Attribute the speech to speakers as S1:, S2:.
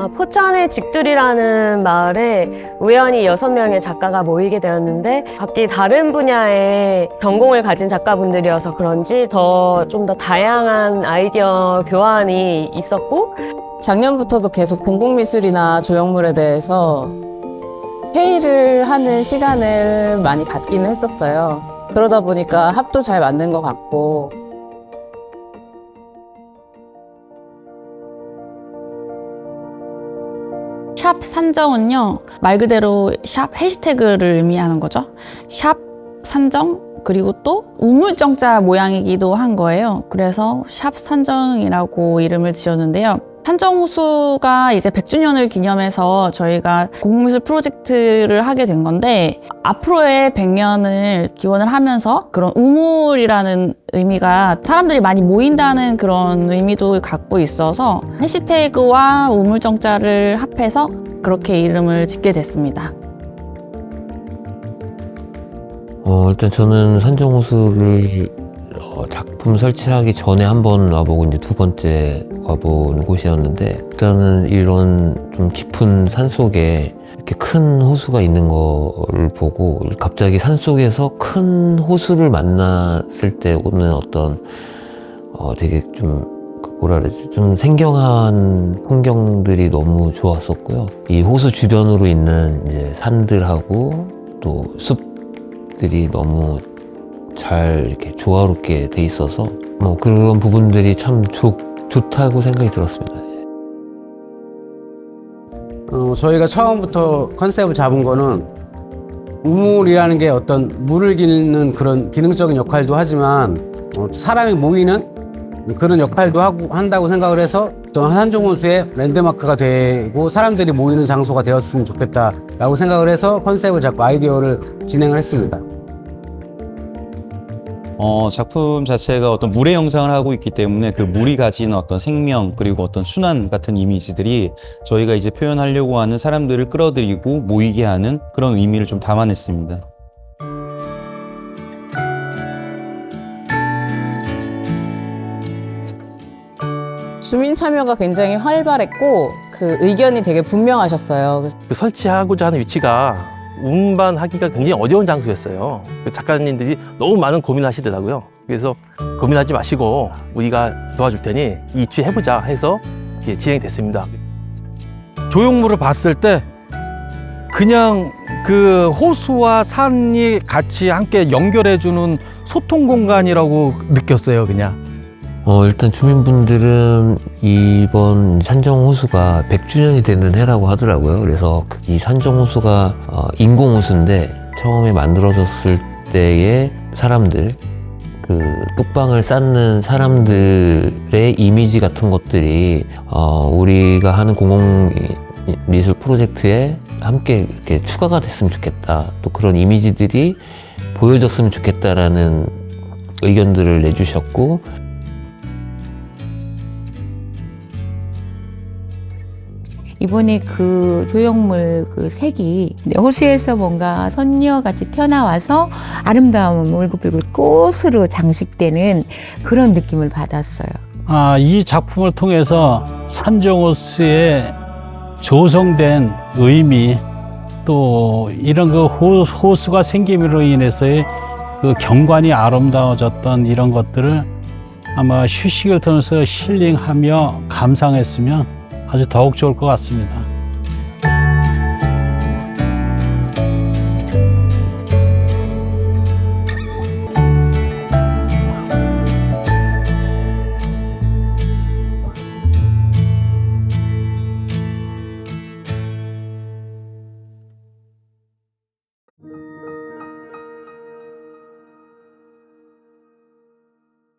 S1: 아, 포천의 직들이라는 마을에 우연히 여섯 명의 작가가 모이게 되었는데 각기 다른 분야의 전공을 가진 작가분들이어서 그런지 더 좀 더 다양한 아이디어 교환이 있었고
S2: 작년부터도 계속 공공미술이나 조형물에 대해서 회의를 하는 시간을 많이 갖기는 했었어요. 그러다 보니까 합도 잘 맞는 것 같고
S3: 샵 산정은요 말 그대로 샵 해시태그를 의미하는 거죠. 샵 산정 그리고 또 우물정자 모양이기도 한 거예요. 그래서 샵 산정이라고 이름을 지었는데요. 산정호수가 이제 100주년을 기념해서 저희가 공공미술 프로젝트를 하게 된 건데 앞으로의 100년을 기원을 하면서 그런 우물이라는 의미가 사람들이 많이 모인다는 그런 의미도 갖고 있어서 해시태그와 우물정자를 합해서 그렇게 이름을 짓게 됐습니다.
S4: 어, 일단 저는 산정호수를 어, 작품 설치하기 전에 한 번 와보고 이제 두 번째 와보는 곳이었는데 일단은 이런 좀 깊은 산 속에 이렇게 큰 호수가 있는 거를 보고 갑자기 산 속에서 큰 호수를 만났을 때 오는 어떤 어, 되게 좀 뭐라 그러지 좀 생경한 풍경들이 너무 좋았었고요. 이 호수 주변으로 있는 이제 산들하고 또 숲들이 너무 잘 이렇게 조화롭게 돼 있어서 뭐 그런 부분들이 참 좋, 좋다고 생각이 들었습니다.
S5: 어, 저희가 처음부터 컨셉을 잡은 거는 우물이라는 게 어떤 물을 기는 그런 기능적인 역할도 하지만 어, 사람이 모이는 그런 역할도 하고 한다고 생각을 해서 어떤 한종호수의 랜드마크가 되고 사람들이 모이는 장소가 되었으면 좋겠다라고 생각을 해서 컨셉을 잡고 아이디어를 진행을 했습니다.
S6: 어, 작품 자체가 어떤 물의 영상을 하고 있기 때문에 그 물이 가진 어떤 생명 그리고 어떤 순환 같은 이미지들이 저희가 이제 표현하려고 하는 사람들을 끌어들이고 모이게 하는 그런 의미를 좀 담아냈습니다.
S2: 주민 참여가 굉장히 활발했고 그 의견이 되게 분명하셨어요. 그
S7: 설치하고자 하는 위치가 운반하기가 굉장히 어려운 장소였어요. 그 작가님들이 너무 많은 고민하시더라고요. 그래서 고민하지 마시고 우리가 도와줄 테니 이취해보자 해서 진행됐습니다.
S8: 조형물을 봤을 때 그냥 그 호수와 산이 같이 함께 연결해주는 소통 공간이라고 느꼈어요, 그냥.
S4: 어, 일단 주민분들은 이번 산정호수가 100주년이 되는 해라고 하더라고요. 그래서 그이 산정호수가 어, 인공호수인데 처음에 만들어졌을 때의 사람들, 그 뚝방을 쌓는 사람들의 이미지 같은 것들이 어, 우리가 하는 공공 미술 프로젝트에 함께 이렇게 추가가 됐으면 좋겠다. 또 그런 이미지들이 보여졌으면 좋겠다라는 의견들을 내주셨고
S9: 이번에 그 조형물 그 색이 호수에서 뭔가 선녀같이 튀어나와서 아름다운 울긋불긋 꽃으로 장식되는 그런 느낌을 받았어요.
S10: 아, 이 작품을 통해서 산정호수의 조성된 의미 또 이런 그 호, 호수가 생김으로 인해서의 그 경관이 아름다워졌던 이런 것들을 아마 휴식을 통해서 힐링하며 감상했으면 아주 더욱 좋을 것 같습니다.